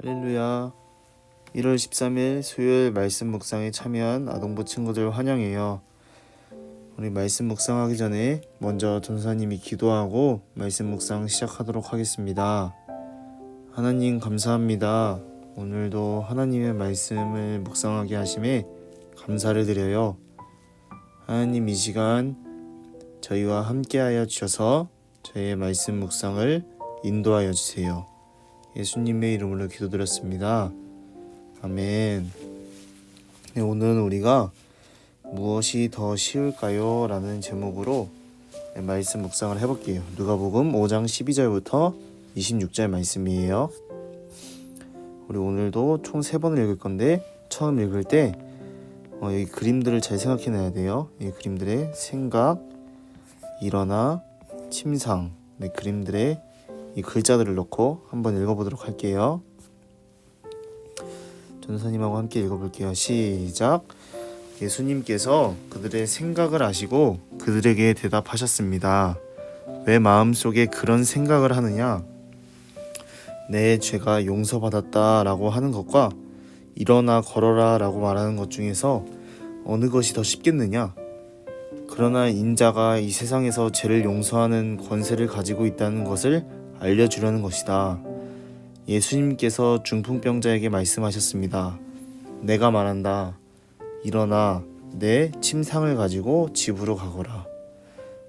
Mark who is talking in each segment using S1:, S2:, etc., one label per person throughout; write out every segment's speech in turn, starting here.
S1: 할렐루야. 1월 13일 수요일 말씀 묵상에 참여한 아동부 친구들 환영해요. 우리 말씀 묵상하기 전에 먼저 전사님이 기도하고 말씀 묵상 시작하도록 하겠습니다. 하나님 감사합니다. 오늘도 하나님의 말씀을 묵상하게 하심에 감사를 드려요. 하나님 이 시간 저희와 함께하여 주셔서 저희의 말씀 묵상을 인도하여 주세요. 예수님의 이름으로 기도드렸습니다. 아멘. 네, 오늘은 우리가 무엇이 더 쉬울까요? 라는 제목으로 네, 말씀 묵상을 해볼게요. 누가복음 5장 12절부터 26절 말씀이에요. 우리 오늘도 총세 번을 읽을 건데 처음 읽을 때 어, 이 그림들을 잘 생각해내야 돼요. 이 그림들의 생각, 일어나, 침상, 네, 그림들의 이 글자들을 넣고 한번 읽어보도록 할게요. 전사님하고 함께 읽어볼게요. 시작. 예수님께서 그들의 생각을 아시고 그들에게 대답하셨습니다. 왜 마음속에 그런 생각을 하느냐? 내 죄가 용서받았다 라고 하는 것과 일어나 걸어라 라고 말하는 것 중에서 어느 것이 더 쉽겠느냐? 그러나 인자가 이 세상에서 죄를 용서하는 권세를 가지고 있다는 것을 알려주려는 것이다. 예수님께서 중풍병자에게 말씀하셨습니다. 내가 말한다. 일어나 내 침상을 가지고 집으로 가거라.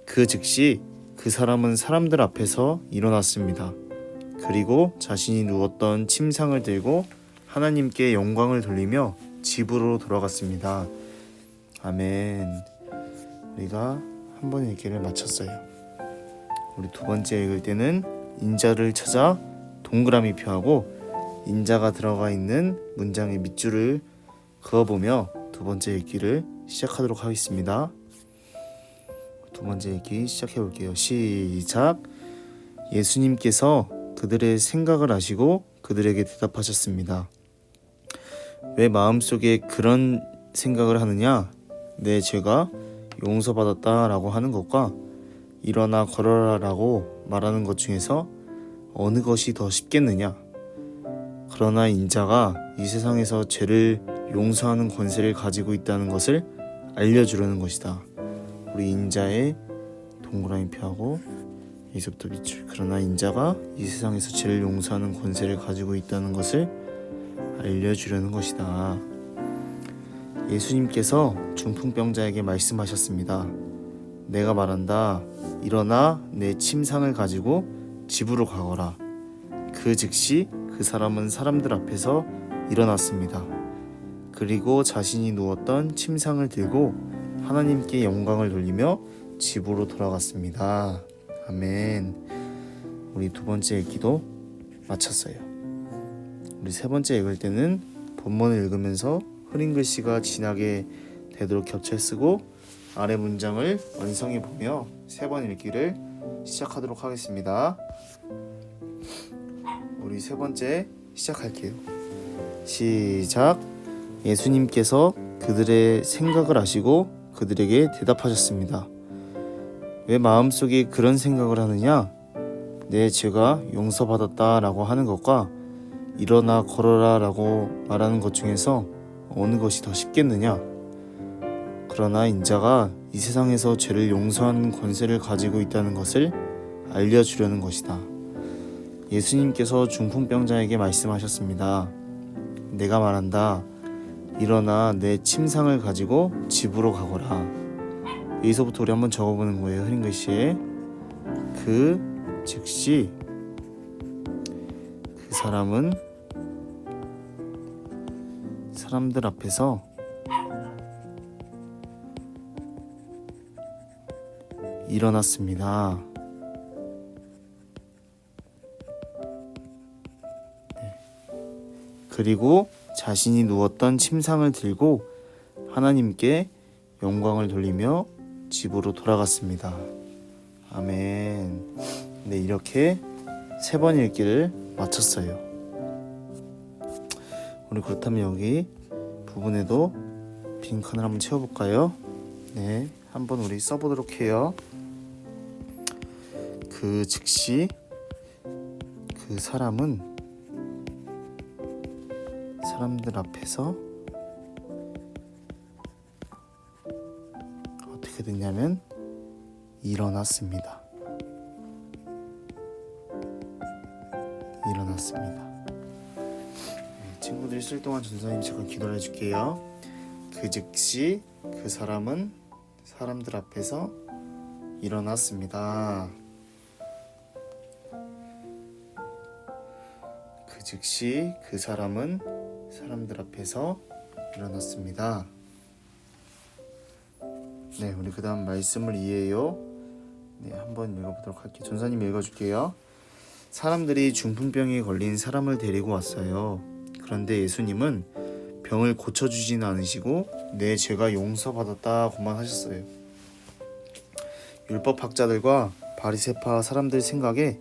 S1: 그 즉시 그 사람은 사람들 앞에서 일어났습니다. 그리고 자신이 누웠던 침상을 들고 하나님께 영광을 돌리며 집으로 돌아갔습니다. 아멘. 우리가 한번 읽기를 마쳤어요. 우리 두 번째 읽을 때는 인자를 찾아 동그라미 표하고 인자가 들어가 있는 문장의 밑줄을 그어보며 두 번째 읽기를 시작하도록 하겠습니다. 두 번째 읽기 시작해 볼게요. 시작. 예수님께서 그들의 생각을 아시고 그들에게 대답하셨습니다. 왜 마음속에 그런 생각을 하느냐? 내 죄가 용서받았다라고 하는 것과 일어나 걸어라라고 말하는 것 중에서 어느 것이 더 쉽겠느냐? 그러나 인자가 이 세상에서 죄를 용서하는 권세를 가지고 있다는 것을 알려주려는 것이다. 우리 인자의 동그라미 표하고 여기서부터 밑줄. 그러나 인자가 이 세상에서 죄를 용서하는 권세를 가지고 있다는 것을 알려주려는 것이다. 예수님께서 중풍병자에게 말씀하셨습니다. 내가 말한다. 일어나 내 침상을 가지고 집으로 가거라. 그 즉시 그 사람은 사람들 앞에서 일어났습니다. 그리고 자신이 누웠던 침상을 들고 하나님께 영광을 돌리며 집으로 돌아갔습니다. 아멘. 우리 두 번째 읽기도 마쳤어요. 우리 세 번째 읽을 때는 본문을 읽으면서 흐린 글씨가 진하게 되도록 겹쳐 쓰고 아래 문장을 완성해 보며 세 번 읽기를 시작하도록 하겠습니다. 우리 세 번째 시작할게요. 시작. 예수님께서 그들의 생각을 아시고 그들에게 대답하셨습니다. 왜 마음속에 그런 생각을 하느냐? 내 죄가 용서받았다라고 하는 것과 일어나 걸어라라고 말하는 것 중에서 어느 것이 더 쉽겠느냐? 그러나 인자가 이 세상에서 죄를 용서하는 권세를 가지고 있다는 것을 알려주려는 것이다. 예수님께서 중풍병자에게 말씀하셨습니다. 내가 말한다. 일어나 내 침상을 가지고 집으로 가거라. 여기서부터 우리 한번 적어보는 거예요. 흐린 글씨에 그 즉시 그 사람은 사람들 앞에서 일어났습니다. 네. 그리고 자신이 누웠던 침상을 들고 하나님께 영광을 돌리며 집으로 돌아갔습니다. 아멘. 네, 이렇게 세 번 읽기를 마쳤어요. 우리 그렇다면 여기 부분에도 빈 칸을 한번 채워볼까요? 네, 한번 우리 써보도록 해요. 그 즉시 그 사람은 사람들 앞에서 어떻게 됐냐면 일어났습니다. 일어났습니다. 네, 친구들이 쓸 동안 전사님 잠깐 기도를 해줄게요. 그 즉시 그 사람은 사람들 앞에서 일어났습니다. 즉시 그 사람은 사람들 앞에서 일어났습니다. 네, 우리 그 다음 말씀을 이해해요. 네, 한번 읽어보도록 할게요. 전사님 읽어줄게요. 사람들이 중풍병에 걸린 사람을 데리고 왔어요. 그런데 예수님은 병을 고쳐주지는 않으시고 내 죄가 용서받았다고만 하셨어요. 율법학자들과 바리새파 사람들 생각에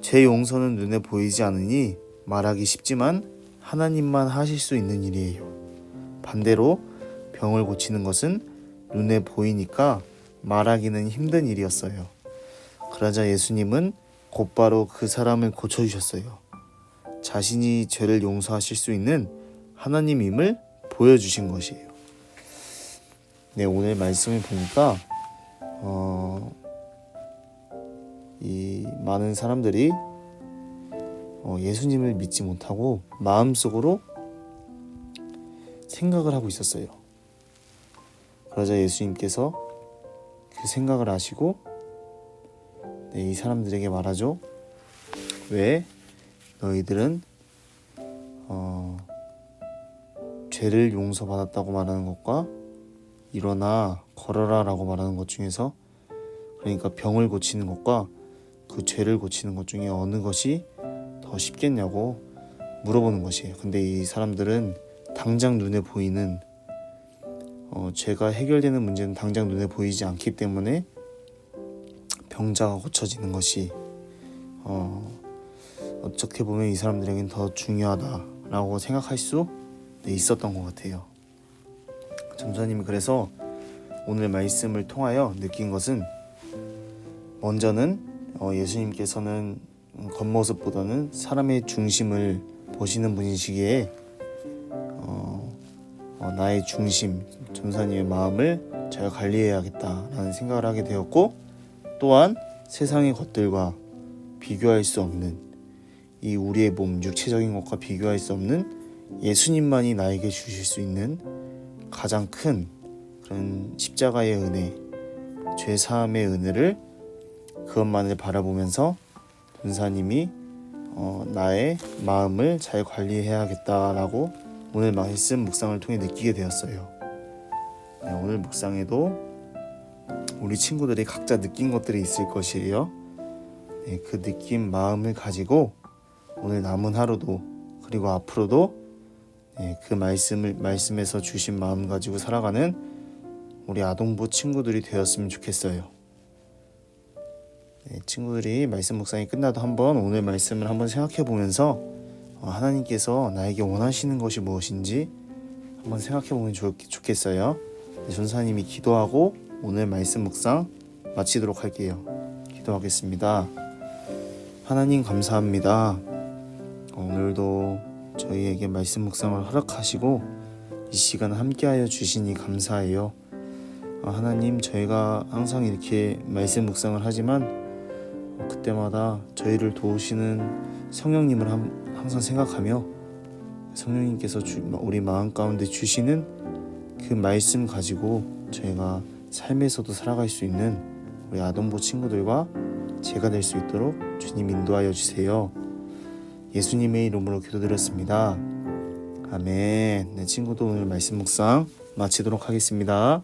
S1: 죄 용서는 눈에 보이지 않으니 말하기 쉽지만 하나님만 하실 수 있는 일이에요. 반대로 병을 고치는 것은 눈에 보이니까 말하기는 힘든 일이었어요. 그러자 예수님은 곧바로 그 사람을 고쳐주셨어요. 자신이 죄를 용서하실 수 있는 하나님임을 보여주신 것이에요. 네, 오늘 말씀을 보니까 어, 이 많은 사람들이 어, 예수님을 믿지 못하고 마음속으로 생각을 하고 있었어요. 그러자 예수님께서 그 생각을 아시고 네, 이 사람들에게 말하죠. 왜 너희들은 어, 죄를 용서받았다고 말하는 것과 일어나 걸어라 라고 말하는 것 중에서 그러니까 병을 고치는 것과 그 죄를 고치는 것 중에 어느 것이 더 쉽겠냐고 물어보는 것이에요. 근데 이 사람들은 당장 눈에 보이는 어, 죄가 해결되는 문제는 당장 눈에 보이지 않기 때문에 병자가 고쳐지는 것이 어, 어떻게 보면 이 사람들에겐 더 중요하다라고 생각할 수 네, 있었던 것 같아요. 점사님이 그래서 오늘 말씀을 통하여 느낀 것은 먼저는 어, 예수님께서는 겉모습보다는 사람의 중심을 보시는 분이시기에 어, 어, 나의 중심, 전사님의 마음을 잘 관리해야겠다라는 생각을 하게 되었고 또한 세상의 것들과 비교할 수 없는 이 우리의 몸 육체적인 것과 비교할 수 없는 예수님만이 나에게 주실 수 있는 가장 큰 그런 십자가의 은혜, 죄 사함의 은혜를 그것만을 바라보면서 전사님이 어, 나의 마음을 잘 관리해야겠다라고 오늘 말씀 묵상을 통해 느끼게 되었어요. 네, 오늘 묵상에도 우리 친구들이 각자 느낀 것들이 있을 것이에요. 네, 그 느낀 마음을 가지고 오늘 남은 하루도 그리고 앞으로도 네, 그 말씀을 말씀에서 주신 마음 가지고 살아가는 우리 아동부 친구들이 되었으면 좋겠어요. 네, 친구들이 말씀 묵상이 끝나도 한번 오늘 말씀을 한번 생각해 보면서 어, 하나님께서 나에게 원하시는 것이 무엇인지 한번 생각해 보면 좋, 좋겠어요. 네, 전사님이 기도하고 오늘 말씀 묵상 마치도록 할게요. 기도하겠습니다. 하나님 감사합니다. 오늘도 저희에게 말씀 묵상을 허락하시고 이 시간 함께하여 주시니 감사해요. 아, 하나님 저희가 항상 이렇게 말씀 묵상을 하지만 그때마다 저희를 도우시는 성령님을 함- 항상 생각하며 성령님께서 주- 우리 마음 가운데 주시는 그 말씀 가지고 저희가 삶에서도 살아갈 수 있는 우리 아동부 친구들과 제가 될 수 있도록 주님 인도하여 주세요. 예수님의 이름으로 기도드렸습니다. 아멘. 네, 친구도 오늘 말씀 묵상 마치도록 하겠습니다.